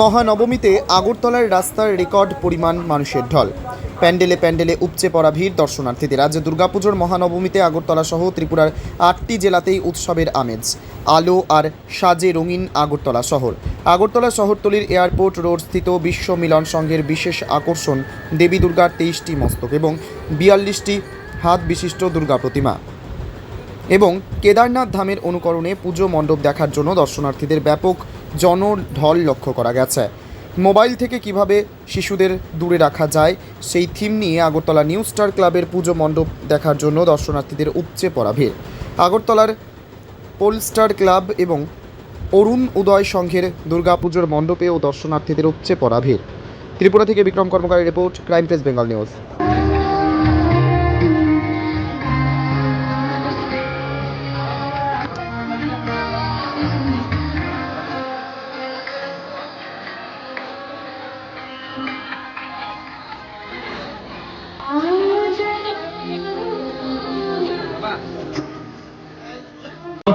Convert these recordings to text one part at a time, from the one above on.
মহানবমীতে আগরতলার রাস্তার রেকর্ড পরিমাণ মানুষের ঢল। প্যান্ডেলে প্যান্ডেলে উপচে পড়া ভিড় দর্শনার্থীদের। আজ দুর্গাপুজোর মহানবমীতে আগরতলা সহ ত্রিপুরার আটটি জেলাতেই উৎসবের আমেজ। আলো আর সাজে রঙিন আগরতলা শহর। আগরতলা শহরতলির এয়ারপোর্ট রোড স্থিত বিশ্ব মিলন সংঘের বিশেষ আকর্ষণ দেবী দুর্গার তেইশটি মস্তক এবং বিয়াল্লিশটি হাত বিশিষ্ট দুর্গা প্রতিমা। এবং কেদারনাথ ধামের অনুকরণে পুজো মণ্ডপ দেখার জন্য দর্শনার্থীদের ব্যাপক জনঢল লক্ষ্য করা গেছে। মোবাইল থেকে কীভাবে শিশুদের দূরে রাখা যায়, সেই থিম নিয়ে আগরতলা নিউ স্টার ক্লাবের পুজো মণ্ডপ দেখার জন্য দর্শনার্থীদের উপচে পড়া ভিড়। আগরতলার পোলস্টার ক্লাব এবং অরুণ উদয় সংঘের দুর্গাপুজোর মণ্ডপেও দর্শনার্থীদের উপচে পড়া ভিড়। ত্রিপুরা থেকে Bikram কর্মকারী report, crime press, Bengal news.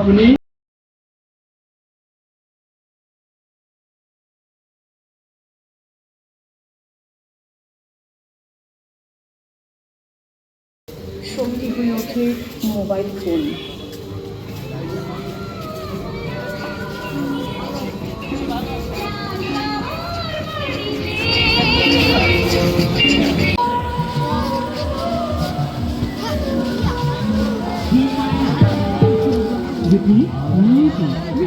আপনি? সঙ্গী হয়ে ওঠে মোবাইল ফোন। Mm-hmm.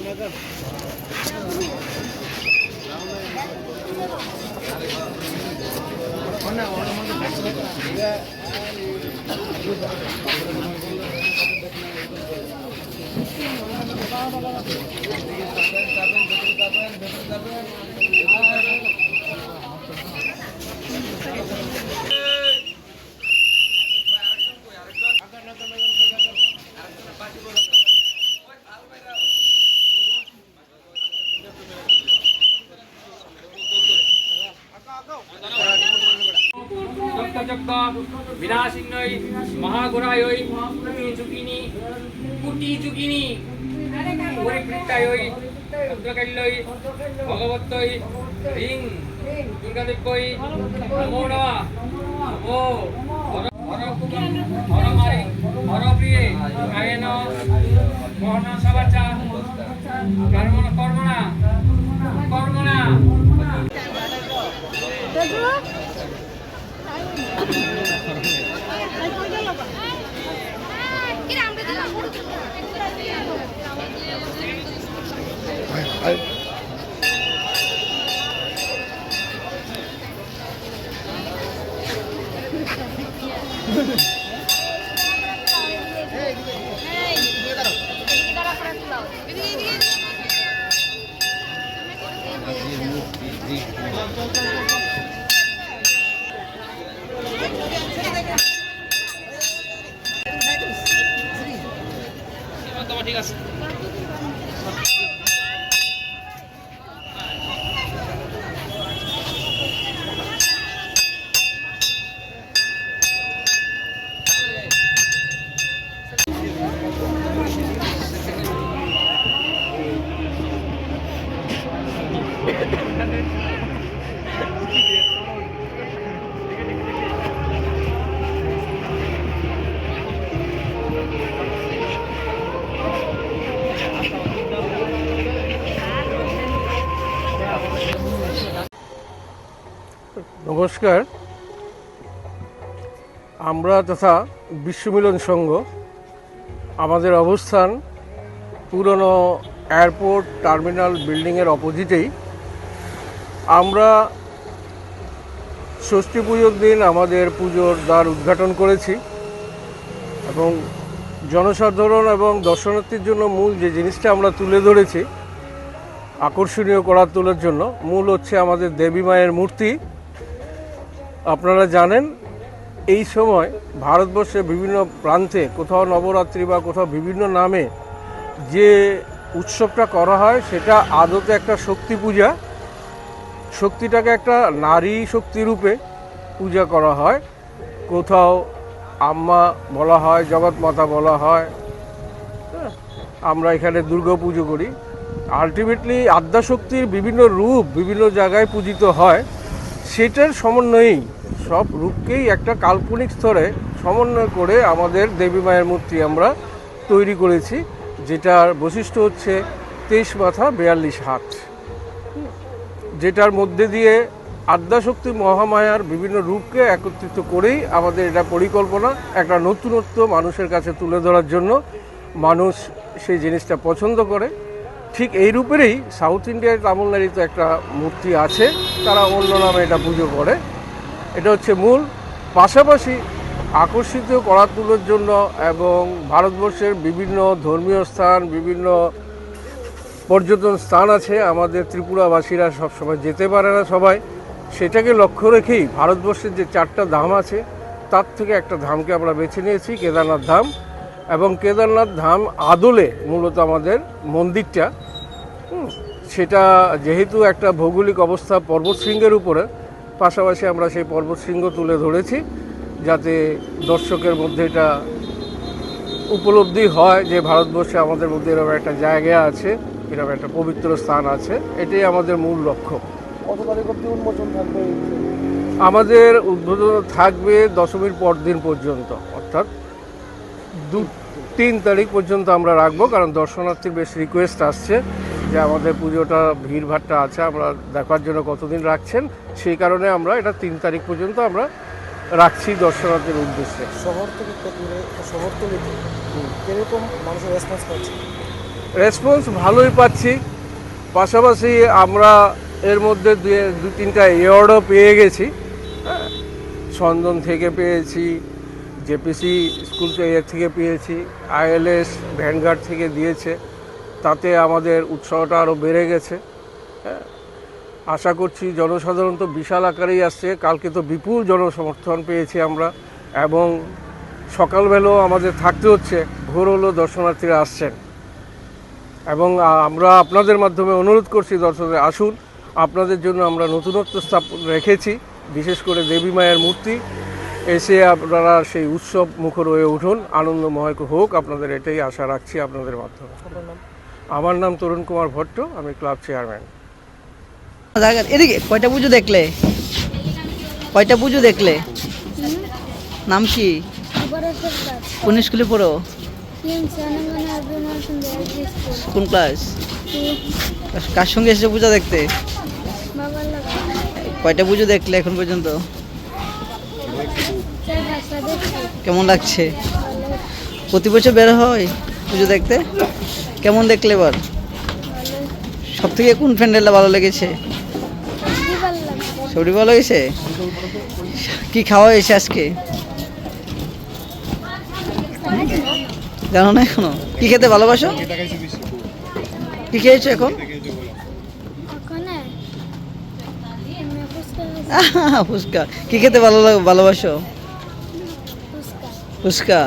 সত্যযজ্ঞ বিনাশিন্নই মহাগুরায়ই কুটি যুগিনী কুটি যুগিনী পরিবৃত্তায়ই ভদ্রকাল্যই ভগবত্তই রিং দুর্গাদেব্যই নমো নমঃ নমো হর হর হর মারি কায়েন মোহন সবাচা ঠিক আছে নমস্কার। আমরা তথা বিশ্বমিলন সংঘ, আমাদের অবস্থান পুরনো এয়ারপোর্ট টার্মিনাল বিল্ডিংয়ের অপোজিটেই। আমরা ষষ্ঠী পুজোর দিন আমাদের পুজোর দ্বার উদ্ঘাটন করেছি এবং জনসাধারণ এবং দর্শনার্থীর জন্য মূল যে জিনিসটা আমরা তুলে ধরেছি, আকর্ষণীয় করার তোলার জন্য, মূল হচ্ছে আমাদের দেবী মায়ের মূর্তি। আপনারা জানেন এই সময় ভারতবর্ষের বিভিন্ন প্রান্তে কোথাও নবরাত্রি বা কোথাও বিভিন্ন নামে যে উৎসবটা করা হয় সেটা আদতে একটা শক্তি পূজা। শক্তিটাকে একটা নারী শক্তি রূপে পূজা করা হয়। কোথাও আম্মা বলা হয় জগৎ মাতা বলা হ্যাঁ, আমরা এখানে দুর্গা পুজো করি। আলটিমেটলি আদ্যাশক্তির বিভিন্ন রূপ বিভিন্ন জায়গায় পূজিত হয়। সেটার সমন্বয়েই সব রূপকেই একটা কাল্পনিক স্তরে সমন্বয় করে আমাদের দেবী মায়ের মূর্তি আমরা তৈরি করেছি, যেটার বৈশিষ্ট্য হচ্ছে তেইশ মাথা বেয়াল্লিশ হাত। যেটার মধ্যে দিয়ে আদ্যাশক্তি মহামায়ার বিভিন্ন রূপকে একত্রিত করেই আমাদের এটা পরিকল্পনা, একটা নতুনত্ব মানুষের কাছে তুলে ধরার জন্য মানুষ সেই জিনিসটা পছন্দ করে। ঠিক এই রূপেরই সাউথ ইন্ডিয়ার তামিলনাড়িতে একটা মূর্তি আছে, তারা অন্য নামে এটা পুজো করে। এটা হচ্ছে মূল। পাশাপাশি আকর্ষিত করা তোলার জন্য এবং ভারতবর্ষের বিভিন্ন ধর্মীয় স্থান, বিভিন্ন পর্যটন স্থান আছে। আমাদের ত্রিপুরাবাসীরা সবসময় যেতে পারে না সবাই। সেটাকে লক্ষ্য রেখেই ভারতবর্ষের যে চারটা ধাম আছে, তার থেকে একটা ধামকে আমরা বেছে নিয়েছি, কেদারনাথ ধাম। এবং কেদারনাথ ধাম আদলে মূলত আমাদের মন্দিরটা সেটা যেহেতু একটা ভৌগোলিক অবস্থা পর্বতশৃঙ্গের উপরে পাশাপাশি আমরা সেই পর্বতশৃঙ্গ তুলে ধরেছি যাতে দর্শকের মধ্যে এটা উপলব্ধি হয় যে ভারতবর্ষে আমাদের মধ্যে এরকম একটা জায়গা আছে এরকম একটা পবিত্র স্থান আছে এটাই আমাদের মূল লক্ষ্য। আমাদের উদ্বোধন থাকবে দশমীর পর দিন পর্যন্ত অর্থাৎ দু তিন তারিখ পর্যন্ত আমরা রাখব কারণ দর্শনার্থীর বেশ রিকোয়েস্ট আসছে যে আমাদের পুজোটা ভিড়ভাট্টা আছে আমরা দেখার জন্য কতদিন রাখছেন সেই কারণে আমরা এটা তিন তারিখ পর্যন্ত আমরা রাখছি দর্শনার্থীর উদ্দেশ্যে। শহর থেকে দূরে শহরতলিতে কীরকম মানুষের রেসপন্স পাচ্ছে রেসপন্স ভালোই পাচ্ছি পাশাপাশি আমরা এর মধ্যে দু- তিনটা অ্যাওয়ার্ডও পেয়ে গেছি হ্যাঁ, সন্দন থেকে পেয়েছি জেপিসি স্কুল থেকে এর থেকে পেয়েছি আইএলএস ভ্যানগার্ড থেকে দিয়েছে। তাতে আমাদের উৎসাহটা আরও বেড়ে গেছে। হ্যাঁ, আশা করছি জনসাধারণ তো বিশাল আকারেই আসছে। কালকে তো বিপুল জনসমর্থন পেয়েছি আমরা এবং সকালবেলাও আমাদের থাকতে হচ্ছে ভোর হলো দর্শনার্থীরা আসছেন। এবং আমরা আপনাদের মাধ্যমে অনুরোধ করছি দর্শকদের আসুন। আপনাদের জন্য আমরা নতুনত্ব স্থাপন রেখেছি বিশেষ করে দেবী মায়ের মূর্তি। এসে আপনারা সেই উৎসব মুখর হয়ে উঠুন আনন্দময় হোক আপনাদের এটাই আশা রাখছি আপনাদের মাধ্যমে। আমার নাম তরুণ কুমার ভট্ট আমি ক্লাব চেয়ারম্যান। এদিকে কয়টা পুজো দেখলে? কয়টা পুজো দেখলে? নাম কি? কোন স্কুলে পড়ো? কোন ক্লাস? কার সঙ্গে এসেছ পূজা দেখতে? কয়টা পুজো দেখলে এখন পর্যন্ত? কেমন লাগছে? প্রতি বছর বের হয় পুজো দেখতে? কেমন দেখলে এবার সব থেকে কোন প্যান্ডেলটা ভালো লেগেছে? সবটি ভালো হয়েছে? কি খাওয়া হয়েছে আজকে? জানো না এখনও? কি খেতে ভালোবাসো? কি খেয়েছো এখন? ফুচকা। কি খেতে ভালো লাগে ভালোবাসো? ফুচকা